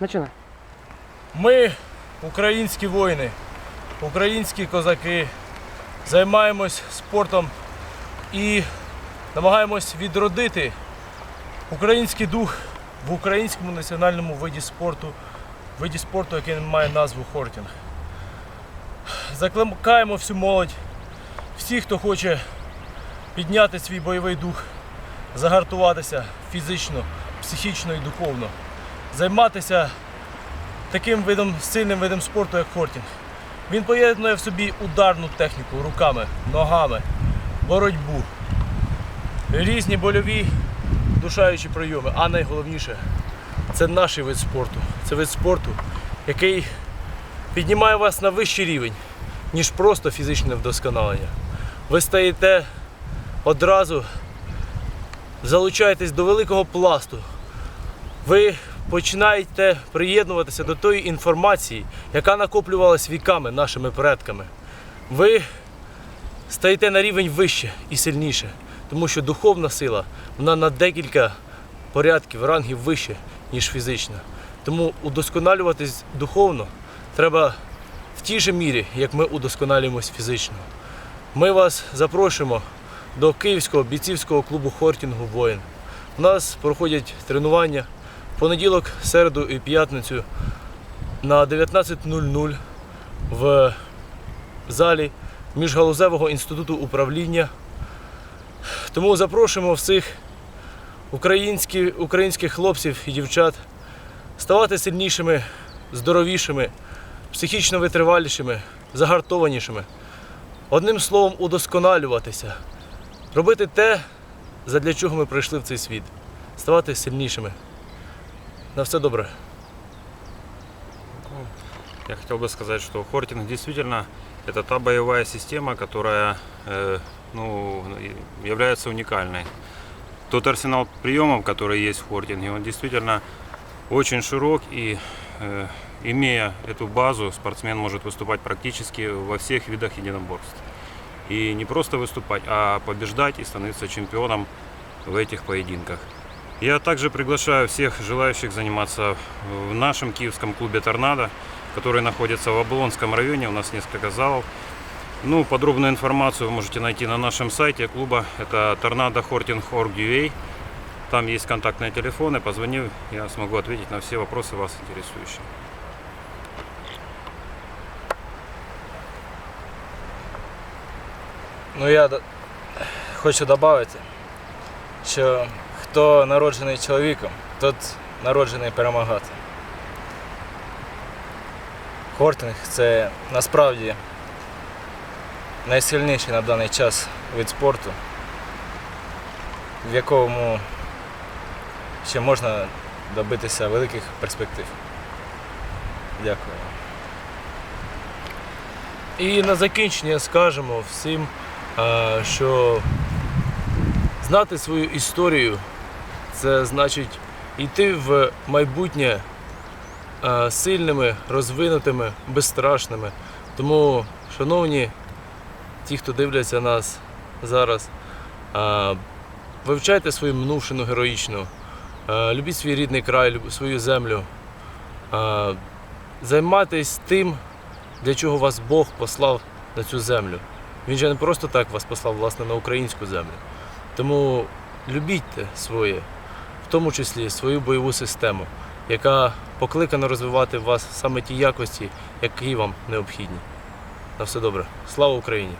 Починай. Ми, українські воїни, українські козаки, займаємось спортом і намагаємось відродити український дух в українському національному виді спорту, виді спорту, який має назву хортінг. Закликаємо всю молодь, всіх, хто хоче підняти свій бойовий дух, загартуватися фізично, психічно і духовно, займатися таким видом, сильним видом спорту, як хортінг. Він поєднує в собі ударну техніку руками, ногами, боротьбу, різні больові душаючі прийоми. А найголовніше це наш вид спорту. Це вид спорту, який піднімає вас на вищий рівень, ніж просто фізичне вдосконалення. Ви стаєте одразу, залучаєтесь до великого пласту ви починаєте приєднуватися до тої інформації, яка накоплювалась віками нашими предками. Ви стаєте на рівень вище і сильніше, тому що духовна сила вона на декілька порядків, рангів вище, ніж фізична. Тому удосконалюватись духовно треба в тій же мірі, як ми удосконалюємось фізично. Ми вас запрошуємо до Київського бійцівського клубу хортінгу Воїн. У нас проходять тренування понеділок, середу і п'ятницю на 19.00 в залі Міжгалузевого інституту управління. Тому запрошуємо всіх українські, українських хлопців і дівчат ставати сильнішими, здоровішими, психічно витривалішими, загартованішими. Одним словом, удосконалюватися, робити те, задля чого ми прийшли в цей світ, ставати сильнішими. На все добре. Я хотел бы сказать, что хортинг действительно это та боевая система, которая э, ну, является уникальной. Тот арсенал приемов, который есть в хортинге, он действительно очень широк и э, имея эту базу, спортсмен может выступать практически во всех видах единоборств. И не просто выступать, а побеждать и становиться чемпионом в этих поединках. Я также приглашаю всех желающих заниматься в нашем киевском клубе «Торнадо», который находится в Облонском районе. У нас несколько залов. Ну, подробную информацию вы можете найти на нашем сайте клуба. Это tornadohorting.org.ua. Там есть контактные телефоны. Позвонив, я смогу ответить на все вопросы вас интересующие. Ну я хочу додати, що хто народжений чоловіком, тот народжений перемагати. Хортинг це насправді найсильніший на даний час вид спорту, в якому ще можна добитися великих перспектив. Дякую. І на закінчення скажемо всім, що знати свою історію це значить йти в майбутнє е, сильними, розвинутими, безстрашними. Тому, шановні ті, хто дивляться нас зараз, е, вивчайте свою минувшину героїчну, е, любіть свій рідний край, свою землю. Займайтесь тим, для чого вас Бог послав на цю землю. Він же не просто так вас послав власне на українську землю. Тому любіть своє, тому числі свою бойову систему, яка покликана розвивати в вас саме ті якості, які вам необхідні. На все добре. Слава Україні!